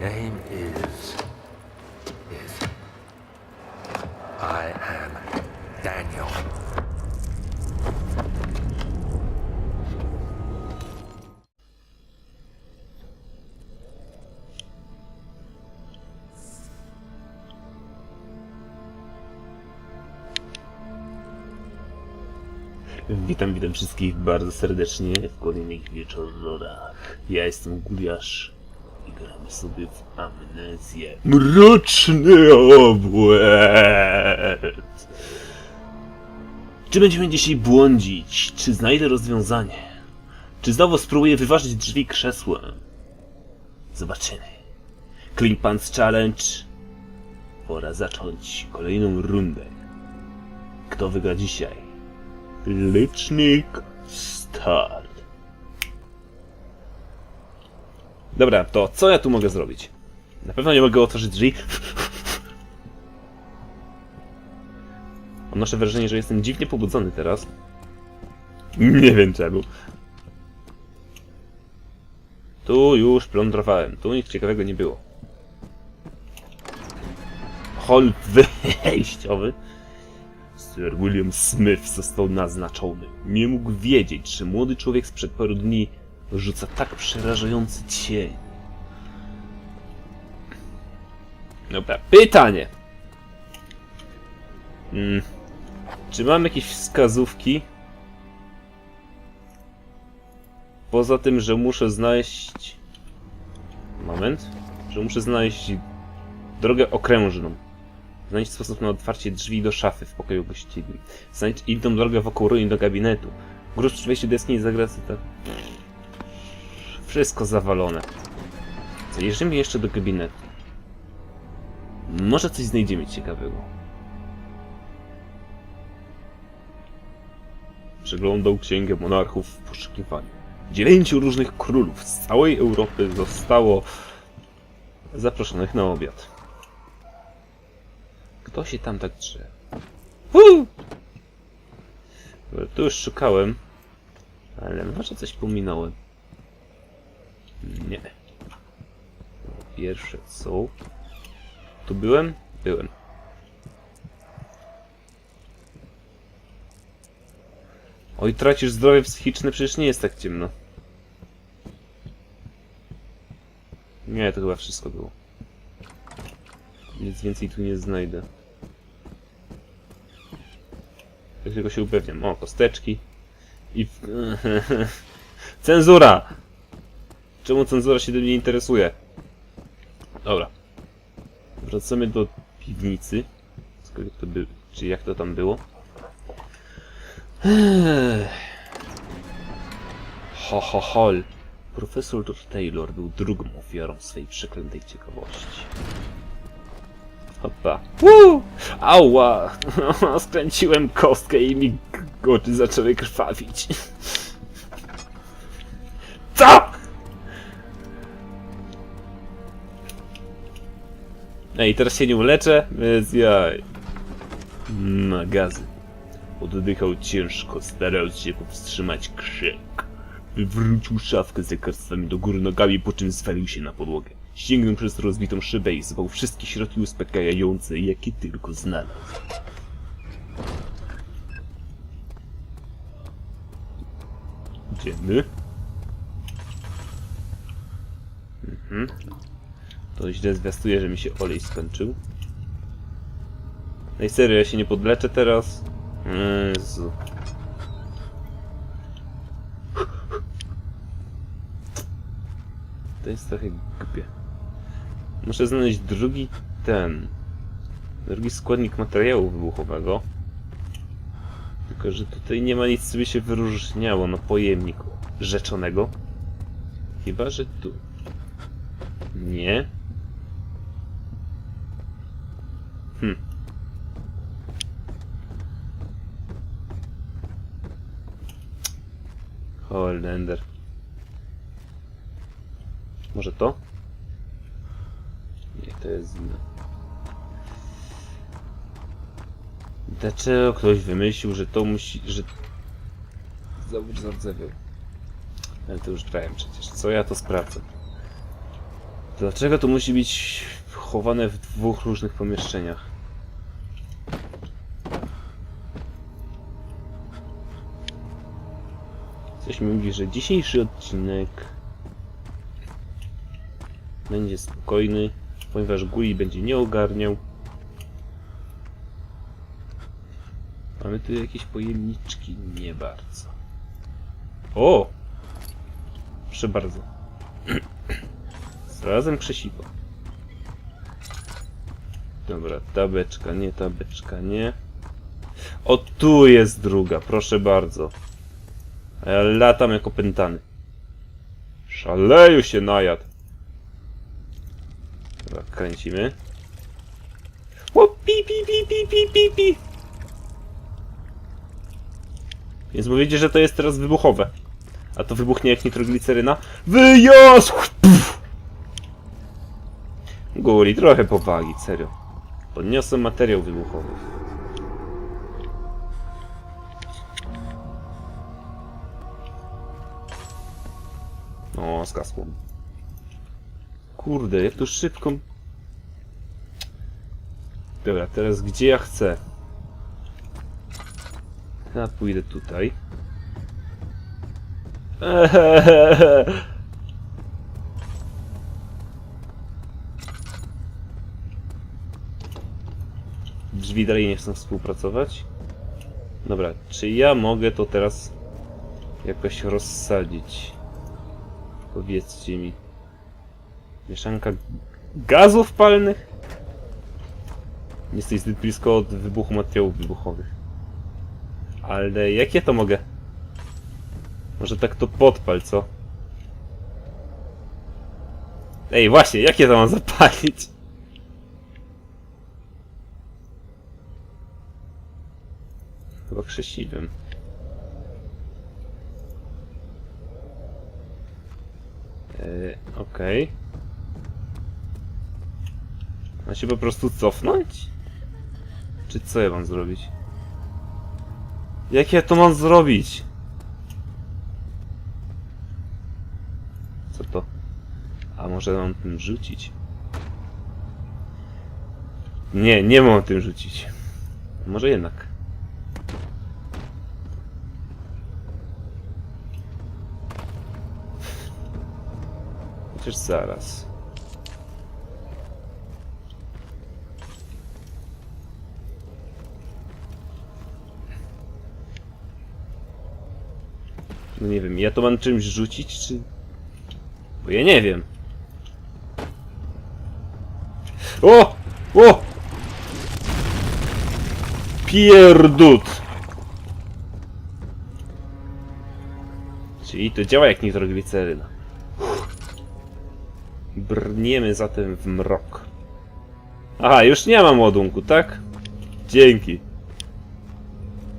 name is. is. I am Daniel. Witam, witam wszystkich bardzo serdecznie w kolejnych wieczorach. Ja jestem Guliasz i gramy sobie w amnezję. Mroczny obłęd! Czy będziemy dzisiaj błądzić? Czy znajdę rozwiązanie? Czy znowu spróbuję wyważyć drzwi krzesłem? Zobaczymy. Clean Pants Challenge. Pora zacząć kolejną rundę. Kto wygra dzisiaj? Licznik start. Dobra, to co ja tu mogę zrobić? Na pewno nie mogę otworzyć drzwi. Odnoszę wrażenie, że jestem dziwnie pobudzony teraz. Nie wiem czemu. Tu już plądrowałem. Tu nic ciekawego nie było. Hol wyjściowy. Sir William Smith został naznaczony. Nie mógł wiedzieć, że młody człowiek sprzed paru dni rzuca tak przerażający cień. Dobra, pytanie. Hmm. Czy mam jakieś wskazówki? Poza tym, że muszę znaleźć... Moment. Że muszę znaleźć drogę okrężną. Znajdź sposób na otwarcie drzwi do szafy w pokoju gościnnym. Znajdź inną drogę wokół ruin do gabinetu. Grusz przy wejściu do jaskini zagrasy to... Wszystko zawalone. Zajrzymy jeszcze do gabinetu. Może coś znajdziemy ciekawego. Przeglądał księgę monarchów w poszukiwaniu. Dziewięciu różnych królów z całej Europy zostało zaproszonych na obiad. Kto się tam tak drze? Tu już szukałem, ale może coś pominąłem. Nie. Pierwsze co? Tu byłem? Byłem. Oj, tracisz zdrowie psychiczne, przecież nie jest tak ciemno. Nie, to chyba wszystko było. Nic więcej tu nie znajdę. Tylko się upewniam. O, kosteczki. I... cenzura! Czemu cenzura się do mnie interesuje? Dobra. Wracamy do piwnicy. Skoro to by... Czy jak to tam było? Ho, ho, hol. Profesor Taylor był drugą ofiarą swej przeklętej ciekawości. Hopa. Woo! Ała! Skręciłem kostkę i mi oczy zaczęły krwawić. Co? Ej, teraz się nie uleczę? Bez jaj. Magazy. Oddychał ciężko, starając się powstrzymać krzyk. Wywrócił szafkę z lekarstwami do góry nogami, po czym zwalił się na podłogę. Sięgnął przez rozbitą szybę i zwał wszystkie środki uspokajające, jakie tylko znalazł. Idziemy. Mhm. To źle zwiastuje, że mi się olej skończył. No i serio, ja się nie podleczę teraz? Jezu. To jest trochę głupie. Muszę znaleźć drugi ten. Drugi składnik materiału wybuchowego. Tylko, że tutaj nie ma nic, co by się wyróżniało na pojemniku rzeczonego. Chyba, że tu. Nie. Holender. Może to? Nie, to jest inne. Dlaczego ktoś wymyślił, że to musi, że... Zawód zardzewiał. Ale to już grałem przecież. Co ja to sprawdzę? Dlaczego to musi być chowane w dwóch różnych pomieszczeniach? Mi mówi, że dzisiejszy odcinek będzie spokojny, ponieważ Guli będzie nie ogarniał. Mamy tu jakieś pojemniczki? Nie bardzo. O! Proszę bardzo. Znalazłem krzesiwo. Dobra, ta beczka, nie ta beczka, nie. O, tu jest druga, proszę bardzo. Latam jako pętany. Szaleju się najadł. Dobra, kręcimy. O, pi, pi, pi, pi, pi, pi, pi. Więc mówicie, że to jest teraz wybuchowe. A to wybuchnie jak nitrogliceryna? Wyjazd! Guli, trochę powagi, serio. Podniosę materiał wybuchowy. O, skasło. Kurde, jak to szybko... Dobra, teraz gdzie ja chcę? Ja pójdę tutaj. Drzwi dalej nie chcą współpracować. Dobra, czy ja mogę to teraz jakoś rozsadzić? Powiedzcie mi. Mieszanka gazów palnych? Jesteś zbyt blisko od wybuchu materiałów wybuchowych. Ale jak ja to mogę? Może tak to podpal, co? Ej, właśnie, jak ja to mam zapalić? Chyba krzesiwym. Yy, okej. Ma się po prostu cofnąć? Czy co ja mam zrobić? Jak ja to mam zrobić? Co to? A może mam tym rzucić? Nie, nie mam tym rzucić. Może jednak. Chociaż zaraz. No nie wiem, ja to mam czymś rzucić, czy... Bo ja nie wiem. O! O! Pierdut! Czyli to działa jak nitrogliceryna. Brniemy zatem w mrok. Aha, już nie mam ładunku, tak? Dzięki.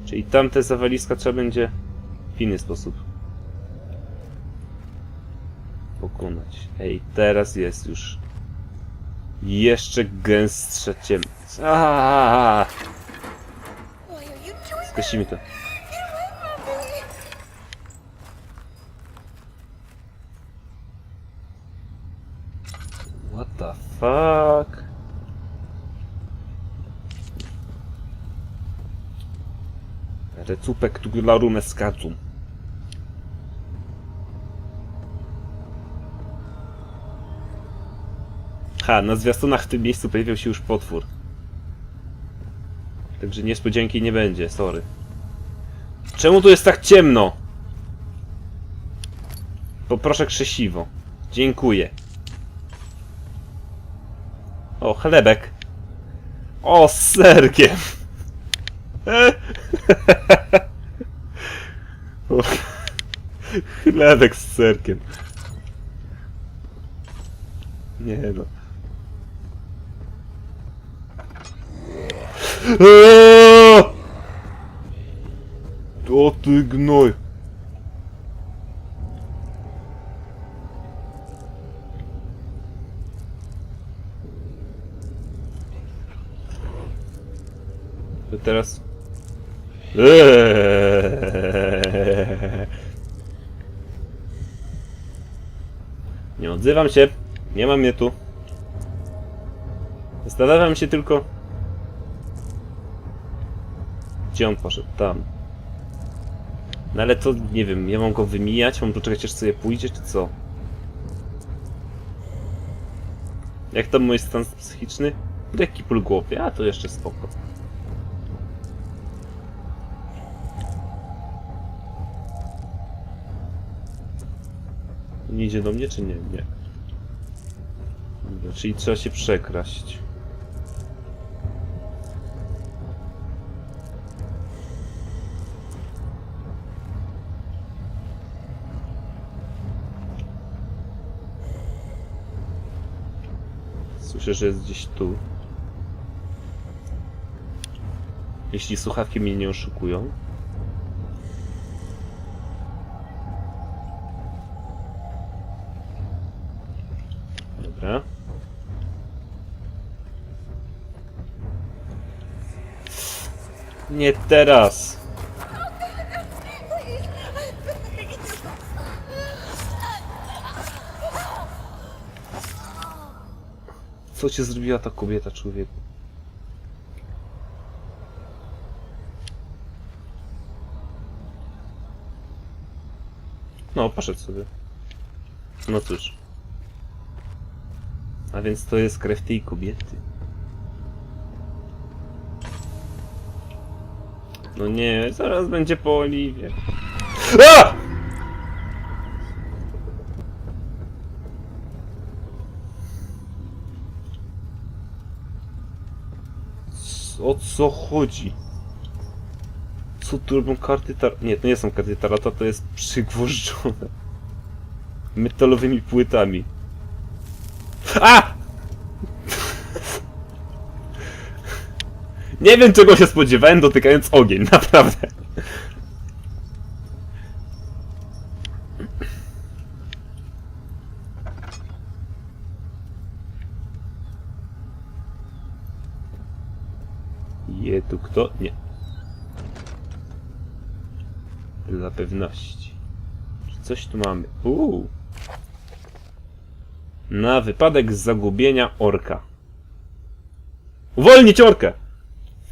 Czyli tamte zawaliska trzeba będzie w inny sposób pokonać. Ej, teraz jest już jeszcze gęstsze doing Skosimy to. that? Mommy? What the fuck? Recupek tugularum escacum. Ha, na zwiastunach w tym miejscu pojawił się już potwór. Także niespodzianki nie będzie, sorry. Czemu tu jest tak ciemno? Poproszę krzesiwo. Dziękuję. O, chlebek. O, z serkiem. Chlebek z serkiem. Nie no. Eee! O ty gnoj. To teraz... Nie odzywam się. Nie mam mnie tu. Zastanawiam się tylko... Gdzie on poszedł? Tam. No ale to, nie wiem, ja mam go wymijać? Mam tu czekać aż sobie pójdzie, czy co? Jak tam mój stan psychiczny? Lekki ból głowy, a to jeszcze spoko. Nie idzie do mnie, czy nie? Nie. Dobra, czyli trzeba się przekraść. Słyszę, że jest gdzieś tu. Jeśli słuchawki mnie nie oszukują. Nie teraz! Co ci zrobiła ta kobieta, człowieku? No, poszedł sobie. No cóż. A więc to jest krew tej kobiety. No nie, zaraz będzie po Oliwie. A! O co chodzi? Co tu robią karty tar... Nie, to nie są karty tarota, to jest przygwożdżone. Metalowymi płytami. A! Nie wiem czego się spodziewałem dotykając ogień, naprawdę. Je tu kto? Nie. Dla pewności. Czy coś tu mamy? Uuu. Na wypadek zagubienia orka. Uwolnić orkę!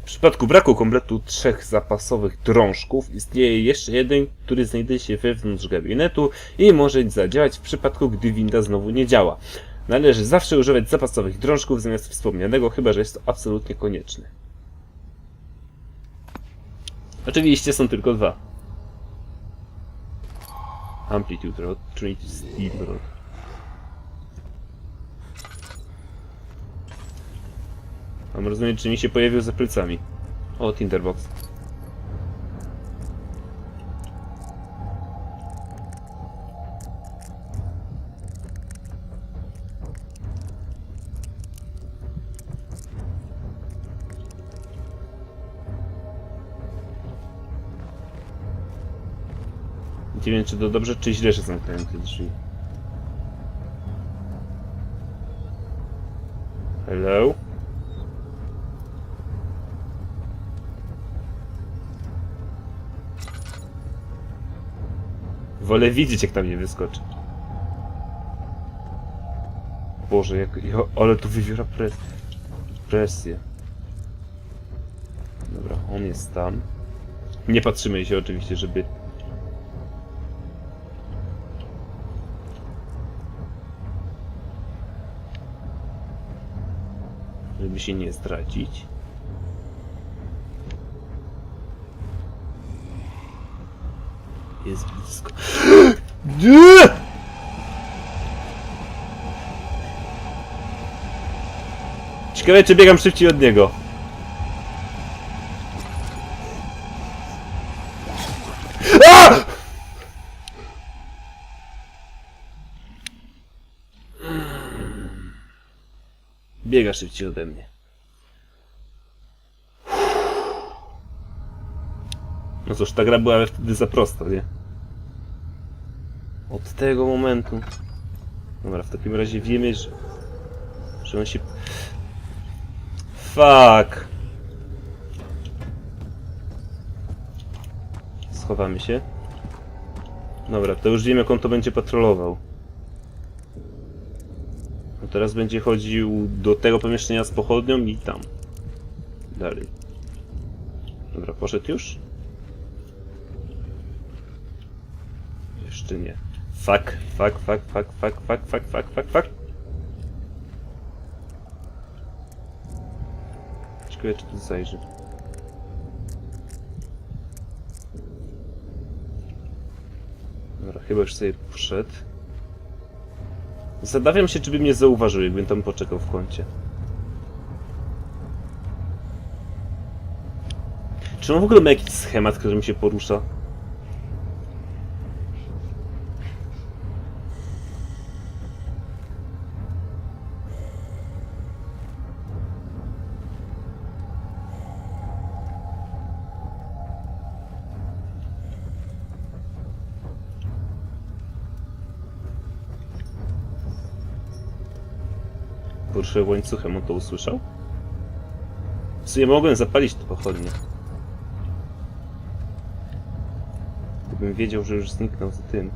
W przypadku braku kompletu trzech zapasowych drążków istnieje jeszcze jeden, który znajduje się wewnątrz gabinetu i może zadziałać w przypadku, gdy winda znowu nie działa. Należy zawsze używać zapasowych drążków zamiast wspomnianego, chyba że jest to absolutnie konieczne. Oczywiście są tylko dwa. Amplitude Rod, Trinity Steel Rod. Mam rozumieć, czy mi się pojawił za plecami. O, Tinderbox. Nie wiem, czy to dobrze, czy źle, że zamknąłem te drzwi. Hello? Wolę widzieć, jak tam nie wyskoczy. Boże, jak, ja, ale tu wywiera pres, presję. Dobra, on jest tam. Nie patrzymy się oczywiście, żeby... Żeby się nie zdradzić. Jest blisko. Nie! Ciekawe, czy biegam szybciej od niego. Biega szybciej ode mnie. No cóż, ta gra była wtedy za prosta, nie? Od tego momentu. Dobra, w takim razie wiemy, że... Że on się... Fuck! Schowamy się. Dobra, to już wiem jak on to będzie patrolował. No teraz będzie chodził do tego pomieszczenia z pochodnią i tam. Dalej. Dobra, poszedł już? Jeszcze nie. Fuck, fuck, fuck, fuck, fuck, fuck, fuck, fuck, fuck, fuck. Czy tu zajrzy. Dobra, chyba już sobie poszedł. Zastanawiam się, czy by mnie zauważył, jakbym tam poczekał w kącie. Czy on w ogóle ma jakiś schemat, którym się porusza? Łańcuchem, on to usłyszał? W sumie mogłem zapalić te pochodnie. Gdybym wiedział, że już zniknął za tym.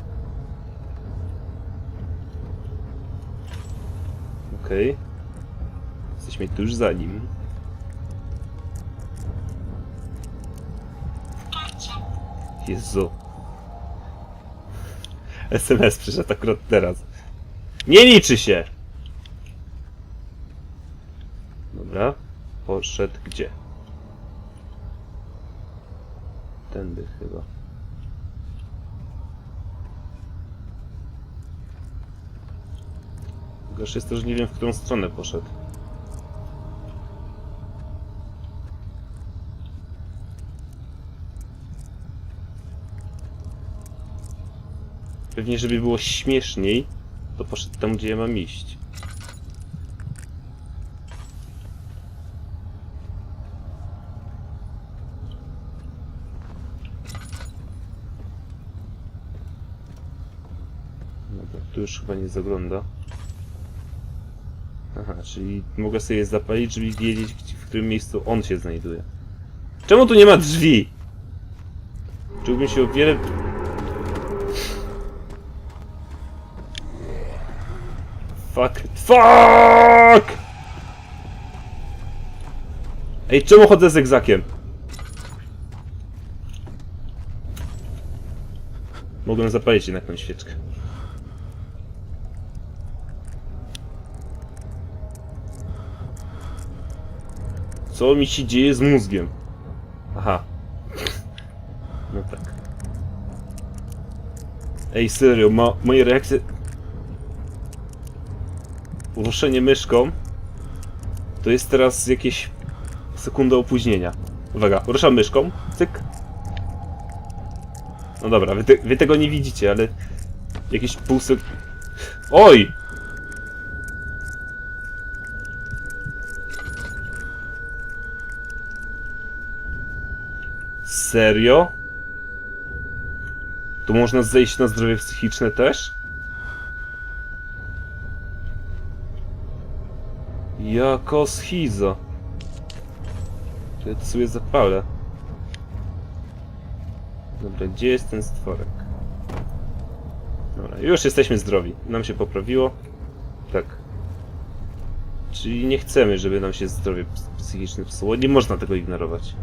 Okej. Jesteśmy tuż za nim. Jezu. SMS przyszedł akurat teraz. Nie liczy się! Dobra. Poszedł gdzie? Tędy chyba. Gorsze jest to, że nie wiem w którą stronę poszedł. Pewnie, żeby było śmieszniej, to poszedł tam, gdzie ja mam iść. Dobra, tu już chyba nie zagląda. Aha, czyli mogę sobie zapalić, żeby wiedzieć, w którym miejscu on się znajduje. Czemu tu nie ma drzwi? Czułbym się o wiele... Fuck. Fuck! Ej, czemu chodzę z egzakiem? Mogłem zapalić jednak tę świeczkę. Co mi się dzieje z mózgiem? Aha. No tak. Ej, serio, ma, moje reakcje... Ruszenie myszką to jest teraz jakieś sekunda opóźnienia. Uwaga, ruszam myszką, cyk. No dobra, wy, te, wy tego nie widzicie, ale jakieś pół sek... Oj! Serio? Tu można zejść na zdrowie psychiczne też? Jako schizo. Ja to sobie zapalę. Dobra, gdzie jest ten stworek? Dobra, już jesteśmy zdrowi. Nam się poprawiło. Tak. Czyli nie chcemy, żeby nam się zdrowie ps- psychiczne psuło. Nie można tego ignorować.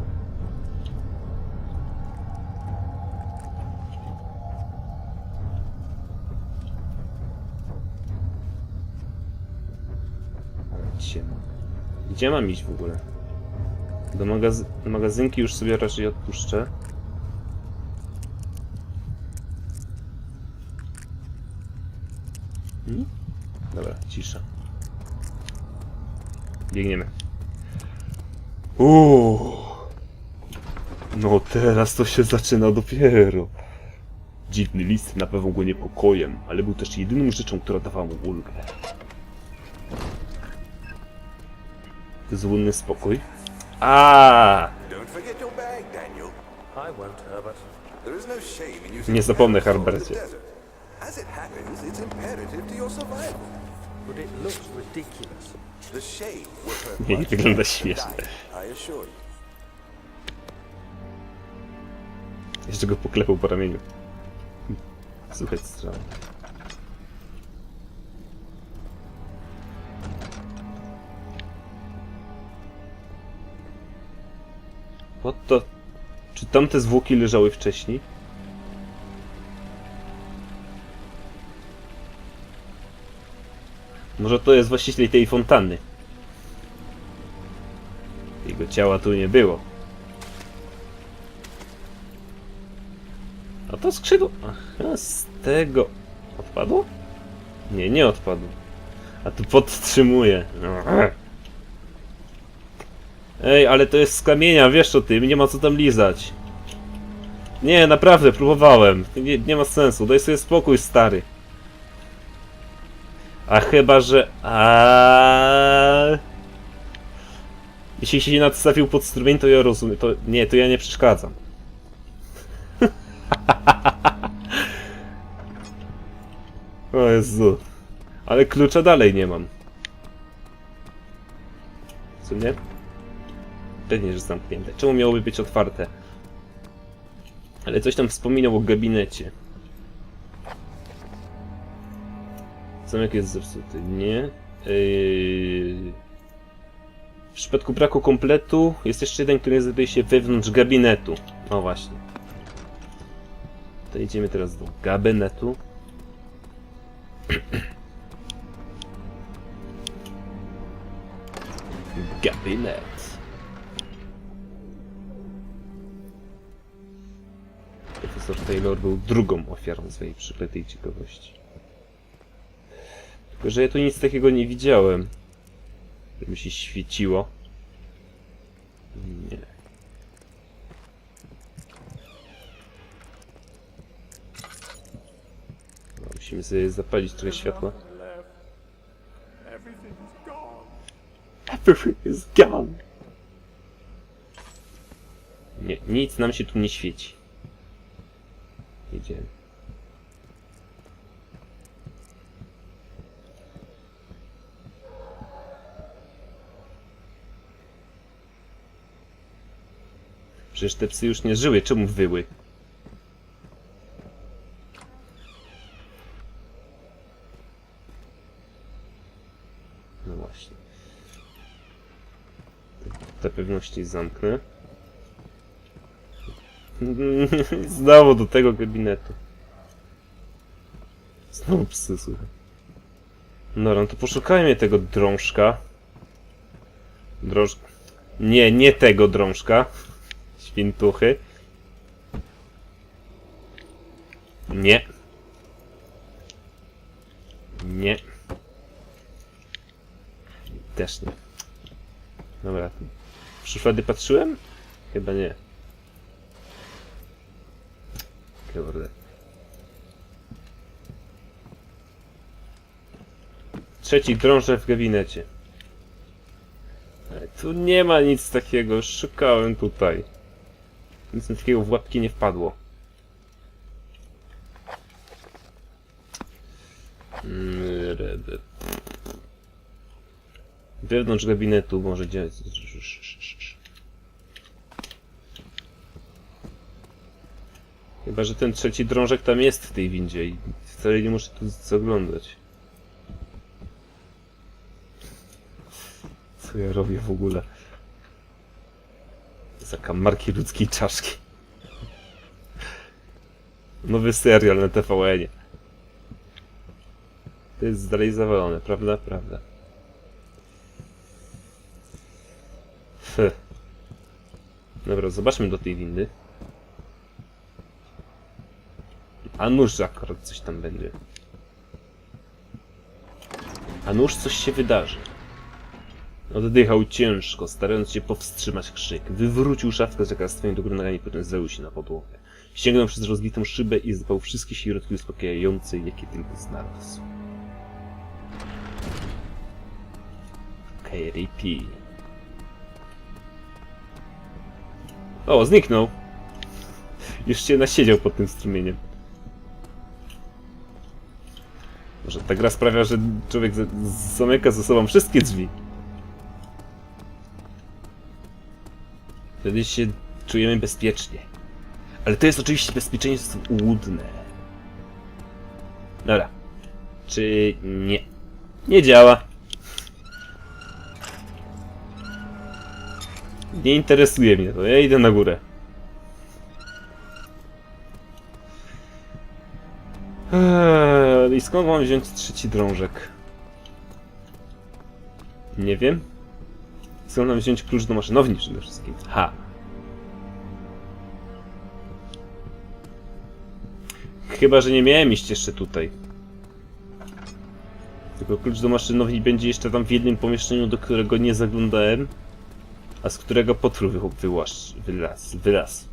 Mam? Gdzie mam iść w ogóle? Do, magaz do magazynki już sobie raczej odpuszczę. Hmm? Dobra, cisza. Biegniemy. Uuu. No teraz to się zaczyna dopiero. Dziwny list napawał go niepokojem, ale był też jedyną rzeczą, która dawała mu ulgę. Shame in using Nie zapomnę, desert. As it happens, it's imperative to your survival. But it looks ridiculous. The shade will hurt Nie, much wygląda śmiesznie. Jeszcze go poklepał po ramieniu. Słuchaj strzał. What to... Czy tamte zwłoki leżały wcześniej? Może to jest właściciel tej fontanny. Jego ciała tu nie było. A to skrzydło... Aha, z tego... Odpadło? Nie, nie odpadło. A tu podtrzymuje. Ej, ale to jest z kamienia, wiesz o tym, nie ma co tam lizać. Nie, naprawdę, próbowałem. Nie, nie ma sensu, daj sobie spokój, stary. A chyba, że... A... Jeśli się nadstawił pod strumień, to ja rozumiem. To nie, to ja nie przeszkadzam. o Jezu. Ale klucza dalej nie mam. Co nie? Pewnie, że zamknięte. Czemu miałoby być otwarte? Ale coś tam wspominał o gabinecie. Zamek jest zepsuty. Nie. Yy... W przypadku braku kompletu jest jeszcze jeden, który znajduje się wewnątrz gabinetu. O właśnie. To idziemy teraz do gabinetu. Gabinet. Profesor Taylor był drugą ofiarą swojej przykletej ciekawości. Tylko, że ja tu nic takiego nie widziałem. Żeby się świeciło. Nie. No, musimy sobie zapalić trochę światła. Everything is gone. Nie, nic nam się tu nie świeci. Idziemy. Przecież te psy już nie żyły, czemu wyły? No właśnie. Te pewności zamknę. Znowu do tego gabinetu. Znowu psy, słuchaj. Dobra, no to poszukajmy tego drążka. Drąż... Nie, nie tego drążka. Świntuchy. Nie. Nie. Też nie. Dobra. Szuflady patrzyłem? Chyba nie. Kurde. Trzeci drążek w gabinecie. Tu nie ma nic takiego, szukałem tutaj. Nic takiego w łapki nie wpadło. Wewnątrz gabinetu może działać. Chyba, że ten trzeci drążek tam jest w tej windzie i wcale nie muszę tu zaglądać. Co ja robię w ogóle? Zakamarki ludzkiej czaszki. Nowy serial na TVN-ie. To jest dalej zawalone, prawda? Prawda. Dobra, zobaczmy do tej windy. A nuż akurat coś tam będzie. A nuż coś się wydarzy. Oddychał ciężko, starając się powstrzymać krzyk. Wywrócił szafkę z lekarstwami do góry nogami, potem zajął się na podłogę. Sięgnął przez rozbitą szybę i zapał wszystkie środki uspokajające, jakie tylko znalazł. KDP. O, zniknął! Już się nasiedział pod tym strumieniem. Może ta gra sprawia, że człowiek za- zamyka ze sobą wszystkie drzwi. Wtedy się czujemy bezpiecznie. Ale to jest oczywiście bezpieczeństwo łudne. Dobra. Czy nie? Nie działa. Nie interesuje mnie to, ja idę na górę. Eee, I skąd mam wziąć trzeci drążek? Nie wiem. Skąd mam wziąć klucz do maszynowni przede wszystkim? Ha! Chyba, że nie miałem iść jeszcze tutaj. Tylko klucz do maszynowni będzie jeszcze tam w jednym pomieszczeniu, do którego nie zaglądałem, a z którego potwór wy, wyłasz, wylaz.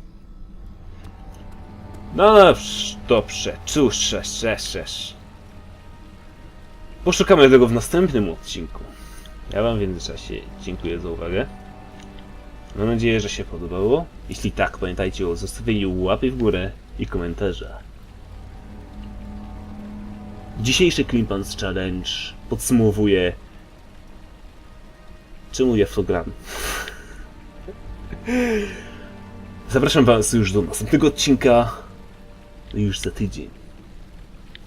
No dobrze, dobrze, cóż, szesz, Poszukamy tego w następnym odcinku. Ja wam w międzyczasie dziękuję za uwagę. Mam nadzieję, że się podobało. Jeśli tak, pamiętajcie o zostawieniu łapy w górę i komentarza. Dzisiejszy Klimpans Challenge podsumowuje... Czemu ja w to gram? Zapraszam was już do następnego odcinka. Już za tydzień.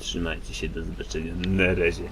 Trzymajcie się, do zobaczenia. Na razie.